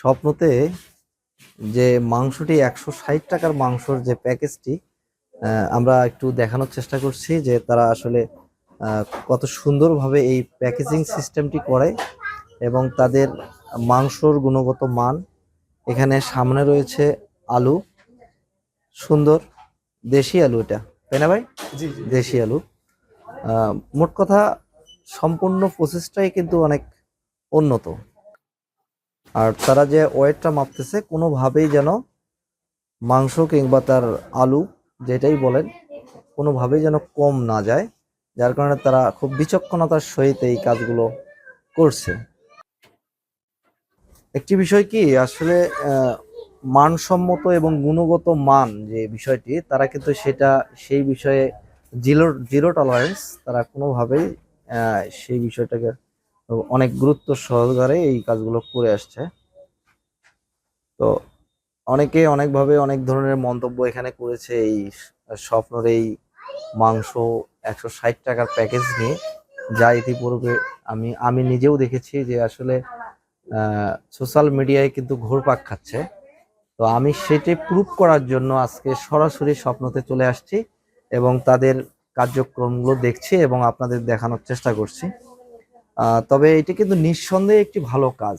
স্বপ্নতে যে মাংসটি একশো ষাট টাকার মাংসর যে প্যাকেজটি আমরা একটু দেখানোর চেষ্টা করছি যে তারা আসলে কত সুন্দরভাবে এই প্যাকেজিং সিস্টেমটি করে এবং তাদের মাংসর গুণগত মান। এখানে সামনে রয়েছে আলু সুন্দর দেশি আলু এটা তাই না ভাই? জি জি দেশি আলু। মোট কথা সম্পূর্ণ প্রসেসটাই কিন্তু অনেক উন্নত। আর তারা যে ওয়েটটা মাপতেছে, কোনোভাবেই যেন মাংস কিংবা তার আলু যেটাই বলেন, কোনোভাবেই যেন কম না যায়। যার কারণে তারা খুব বিচক্ষণতার সহিত এই কাজগুলো করছে। একটি বিষয় কি, আসলে মানসম্মত এবং গুণগত মান যে বিষয়টি, তারা কিন্তু সেটা, সেই বিষয়ে জিরো জিরো টলারেন্স তারা কোনোভাবেই সেই বিষয়টাকে অনেক গুরুত্ব সহকারে এই কাজগুলো করে আসছে। তো অনেকে অনেকভাবে অনেক ধরনের মন্তব্য এখানে করেছে এই স্বপ্নের এই মাংস একশো ষাট টাকার প্যাকেজ নিয়ে। যা ইতিপূর্বে আমি আমি নিজেও দেখেছি যে আসলে সোশ্যাল মিডিয়ায় কিন্তু ঘুরপাক খাচ্ছে। তো আমি সেটি প্রুভ করার জন্য আজকে সরাসরি স্বপ্নতে চলে আসছি এবং তাদের কার্যক্রমগুলো দেখছি এবং আপনাদের দেখানোর চেষ্টা করছি। তবে এটি কিন্তু নিঃসন্দেহে একটি ভালো কাজ।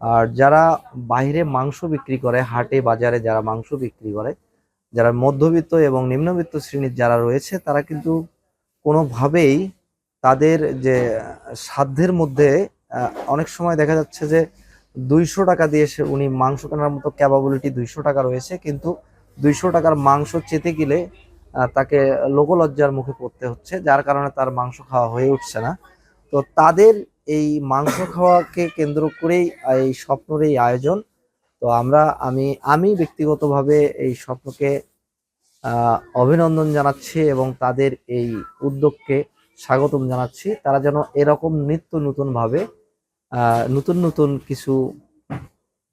আর যারা বাইরে মাংস বিক্রি করে, হাটে, বাজারে যারা মাংস বিক্রি করে, যারা মধ্যবিত্ত এবং নিম্নবিত্ত শ্রেণির যারা রয়েছে, তারা কিন্তু কোনোভাবেই তাদের যে সাধ্যের মধ্যে অনেক সময় দেখা যাচ্ছে যে দুইশো টাকা দিয়ে সে উনি মাংস কেনার মতো ক্যাপাবিলিটি দুইশো টাকা রয়েছে, কিন্তু দুইশো টাকার মাংস চেতে গেলে তাকে লোকলজ্জার মুখে পড়তে হচ্ছে, যার কারণে তার মাংস খাওয়া হয়ে উঠছে না। তো তাদের এই মাংস খাওয়াকে কেন্দ্র করেই এই স্বপ্নের এই আয়োজন। তো আমরা, আমি আমি ব্যক্তিগতভাবে এই স্বপ্নকে অভিনন্দন জানাচ্ছি এবং তাদের এই উদ্যোগকে স্বাগতম জানাচ্ছি। তারা যেন এরকম নিত্য নতুন ভাবে নতুন নতুন কিছু,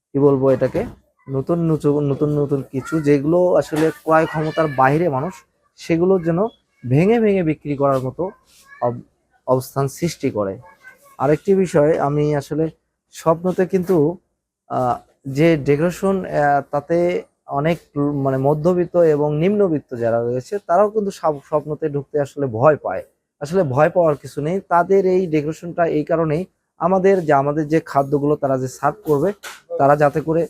কি বলব এটাকে, নতুন নতুন নতুন নতুন কিছু যেগুলো আসলে ক্রয় ক্ষমতার বাইরে মানুষ, সেগুলো যেন ভেঙে ভেঙে বিক্রি করার মতো অবস্থান সৃষ্টি করে। আরেকটি বিষয়, আমি আসলে স্বপ্নতে কিন্তু যে ডেকোরেশন তাতে অনেক মানে মধ্যবিত্ত এবং নিম্নবিত্ত যারা রয়েছে, তারাও কিন্তু সব- স্বপ্নতে ঢুকতে আসলে ভয় পায়। আসলে ভয় পাওয়ার কিছু নেই। তাদের এই ডেকোরেশনটা এই কারণেই আমাদের যে আমাদের যে খাদ্যগুলো তারা যে সার্ভ করবে, তারা যাতে করে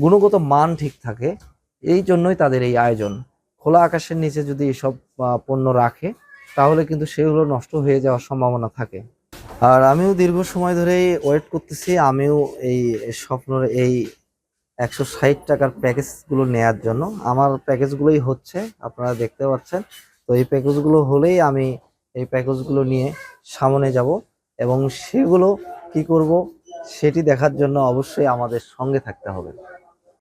গুণগত মান ঠিক থাকে, এই জন্যই তাদের এই আয়োজন। খোলা আকাশের নিচে যদি এসব পণ্য রাখে তাহলে কিন্তু সেগুলো নষ্ট হয়ে যাওয়ার সম্ভাবনা থাকে। আর আমিও দীর্ঘ সময় ধরেই ওয়েট করতেছি, আমিও এই স্বপ্নের এই একশো ষাট টাকার প্যাকেজগুলো নেয়ার জন্য। আমার প্যাকেজগুলোই হচ্ছে, আপনারা দেখতে পাচ্ছেন। তো এই প্যাকেজগুলো হলেই আমি এই প্যাকেজগুলো নিয়ে সামনে যাব এবং সেগুলো কি করব সেটি দেখার জন্য অবশ্যই আমাদের সঙ্গে থাকতে হবে।